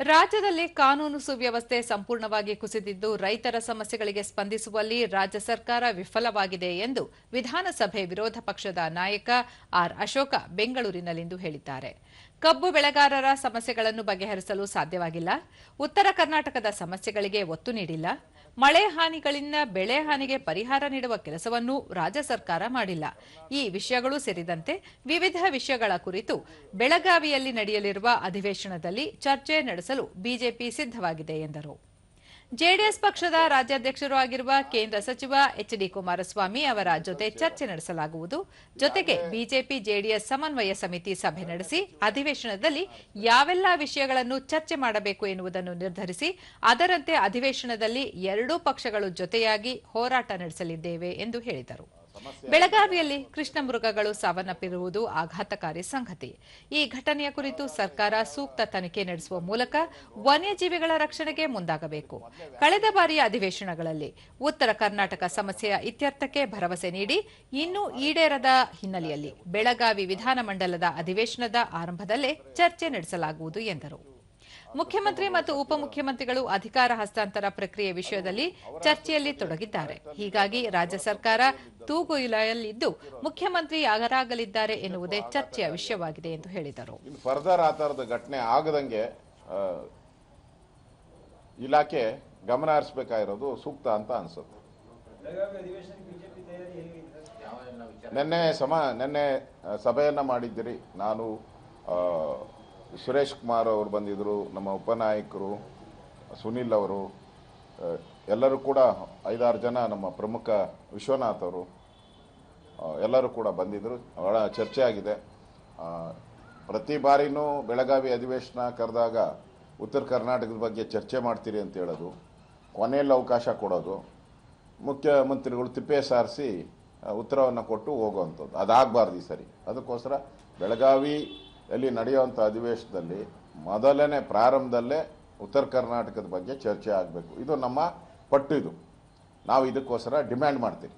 ರಾಜ್ಯದಲ್ಲಿ ಕಾನೂನು ಸುವ್ಯವಸ್ಥೆ ಸಂಪೂರ್ಣವಾಗಿ ಕುಸಿದಿದ್ದು ರೈತರ ಸಮಸ್ಯೆಗಳಿಗೆ ಸ್ಪಂದಿಸುವಲ್ಲಿ ರಾಜ್ಯ ಸರ್ಕಾರ ವಿಫಲವಾಗಿದೆ ಎಂದು ವಿಧಾನಸಭೆ ವಿರೋಧ ಪಕ್ಷದ ನಾಯಕ ಆರ್ ಅಶೋಕ ಬೆಂಗಳೂರಿನಲ್ಲಿಂದು ಹೇಳಿದ್ದಾರೆ. ಕಬ್ಬು ಬೆಳೆಗಾರರ ಸಮಸ್ಯೆಗಳನ್ನು ಬಗೆಹರಿಸಲು ಸಾಧ್ಯವಾಗಿಲ್ಲ. ಉತ್ತರ ಕರ್ನಾಟಕದ ಸಮಸ್ಯೆಗಳಿಗೆ ಒತ್ತು ನೀಡಿಲ್ಲ. ಮಳೆ ಹಾನಿಗಳಿಂದ ಬೆಳೆ ಹಾನಿಗೆ ಪರಿಹಾರ ನೀಡುವ ಕೆಲಸವನ್ನು ರಾಜ್ಯ ಸರ್ಕಾರ ಮಾಡಿಲ್ಲ. ಈ ವಿಷಯಗಳು ಸೇರಿದಂತೆ ವಿವಿಧ ವಿಷಯಗಳ ಕುರಿತು ಬೆಳಗಾವಿಯಲ್ಲಿ ನಡೆಯಲಿರುವ ಅಧಿವೇಶನದಲ್ಲಿ ಚರ್ಚೆ ನಡೆಸಲು ಬಿಜೆಪಿ ಸಿದ್ದವಾಗಿದೆ ಎಂದರು. ಜೆಡಿಎಸ್ ಪಕ್ಷದ ರಾಜ್ಯಾಧ್ಯಕ್ಷರು ಆಗಿರುವ ಕೇಂದ್ರ ಸಚಿವ ಎಚ್ ಡಿ ಕುಮಾರಸ್ವಾಮಿ ಅವರ ಜೊತೆ ಚರ್ಚೆ ನಡೆಸಲಾಗುವುದು. ಜೊತೆಗೆ ಬಿಜೆಪಿ ಜೆಡಿಎಸ್ ಸಮನ್ವಯ ಸಮಿತಿ ಸಭೆ ನಡೆಸಿ, ಅಧಿವೇಶನದಲ್ಲಿ ಯಾವೆಲ್ಲ ವಿಷಯಗಳನ್ನು ಚರ್ಚೆ ಮಾಡಬೇಕು ಎನ್ನುವುದನ್ನು ನಿರ್ಧರಿಸಿ, ಅದರಂತೆ ಅಧಿವೇಶನದಲ್ಲಿ ಎರಡೂ ಪಕ್ಷಗಳು ಜೊತೆಯಾಗಿ ಹೋರಾಟ ನಡೆಸಲಿದ್ದೇವೆ ಎಂದು ಹೇಳಿದರು. ಬೆಳಗಾವಿಯಲ್ಲಿ ಕೃಷ್ಣ ಮೃಗಗಳು ಸಾವನ್ನಪ್ಪಿರುವುದು ಆಘಾತಕಾರಿ ಸಂಗತಿ. ಈ ಘಟನೆಯ ಕುರಿತು ಸರ್ಕಾರ ಸೂಕ್ತ ತನಿಖೆ ನಡೆಸುವ ಮೂಲಕ ವನ್ಯಜೀವಿಗಳ ರಕ್ಷಣೆಗೆ ಮುಂದಾಗಬೇಕು. ಕಳೆದ ಬಾರಿಯ ಅಧಿವೇಶನಗಳಲ್ಲಿ ಉತ್ತರ ಕರ್ನಾಟಕ ಸಮಸ್ಯೆಯ ಇತ್ಯರ್ಥಕ್ಕೆ ಭರವಸೆ ನೀಡಿ ಇನ್ನೂ ಈಡೇರದ ಹಿನ್ನೆಲೆಯಲ್ಲಿ ಬೆಳಗಾವಿ ವಿಧಾನಮಂಡಲದ ಅಧಿವೇಶನದ ಆರಂಭದಲ್ಲೇ ಚರ್ಚೆ ನಡೆಸಲಾಗುವುದು ಎಂದರು. ಮುಖ್ಯಮಂತ್ರಿ ಮತ್ತು ಉಪಮುಖ್ಯಮಂತ್ರಿಗಳು ಅಧಿಕಾರ ಹಸ್ತಾಂತರ ಪ್ರಕ್ರಿಯೆ ವಿಷಯದಲ್ಲಿ ಚರ್ಚೆಯಲ್ಲಿ ತೊಡಗಿದ್ದಾರೆ. ಹೀಗಾಗಿ ರಾಜ್ಯ ಸರ್ಕಾರ ತೂಗುಯಲಿದ್ದು ಮುಖ್ಯಮಂತ್ರಿ ಯಾರಾಗಲಿದ್ದಾರೆ ಎನ್ನುವುದೇ ಚರ್ಚೆಯ ವಿಷಯವಾಗಿದೆ ಎಂದು ಹೇಳಿದರು. ಫರ್ದರ್ ಆ ಥರದ ಘಟನೆ ಆಗದಂಗೆ ಇಲಾಖೆ ಗಮನ ಹರಿಸಬೇಕಾಗಿರೋದು ಸೂಕ್ತ ಅಂತ ಅನ್ಸುತ್ತೆ. ನಿನ್ನೆ ಸಮ, ನಿನ್ನೆ ಸಭೆಯನ್ನು ಮಾಡಿದ್ದೀರಿ. ನಾನು ಸುರೇಶ್ ಕುಮಾರ್ ಅವರು ಬಂದಿದ್ದರು ನಮ್ಮ ಉಪನಾಯಕರು, ಸುನಿಲ್ ಅವರು ಎಲ್ಲರೂ ಕೂಡ ಐದಾರು ಜನ ನಮ್ಮ ಪ್ರಮುಖ ವಿಶ್ವನಾಥ್ ಅವರು ಎಲ್ಲರೂ ಕೂಡ ಬಂದಿದ್ದರು ಭಾಳ ಚರ್ಚೆ ಆಗಿದೆ ಪ್ರತಿ ಬಾರಿನೂ ಬೆಳಗಾವಿ ಅಧಿವೇಶನ ಕರೆದಾಗ ಉತ್ತರ ಕರ್ನಾಟಕದ ಬಗ್ಗೆ ಚರ್ಚೆ ಮಾಡ್ತೀರಿ ಅಂತ ಹೇಳೋದು, ಕೊನೆಯಲ್ಲಿ ಅವಕಾಶ ಕೊಡೋದು, ಮುಖ್ಯಮಂತ್ರಿಗಳು ತಿಪ್ಪೆ ಸಾರಿಸಿ ಉತ್ತರವನ್ನು ಕೊಟ್ಟು ಹೋಗುವಂಥದ್ದು. ಅದಾಗಬಾರ್ದು ಈ ಸರಿ. ಅದಕ್ಕೋಸ್ಕರ ಬೆಳಗಾವಿಯಲ್ಲಿ ನಡೆಯುವಂಥ ಅಧಿವೇಶನದಲ್ಲಿ ಮೊದಲನೇ ಪ್ರಾರಂಭದಲ್ಲೇ ಉತ್ತರ ಕರ್ನಾಟಕದ ಬಗ್ಗೆ ಚರ್ಚೆ ಆಗಬೇಕು. ಇದು ನಮ್ಮ ಪಟ್ಟು ಇದು ನಾವು ಇದಕ್ಕೋಸ್ಕರ ಡಿಮ್ಯಾಂಡ್ ಮಾಡ್ತೀವಿ.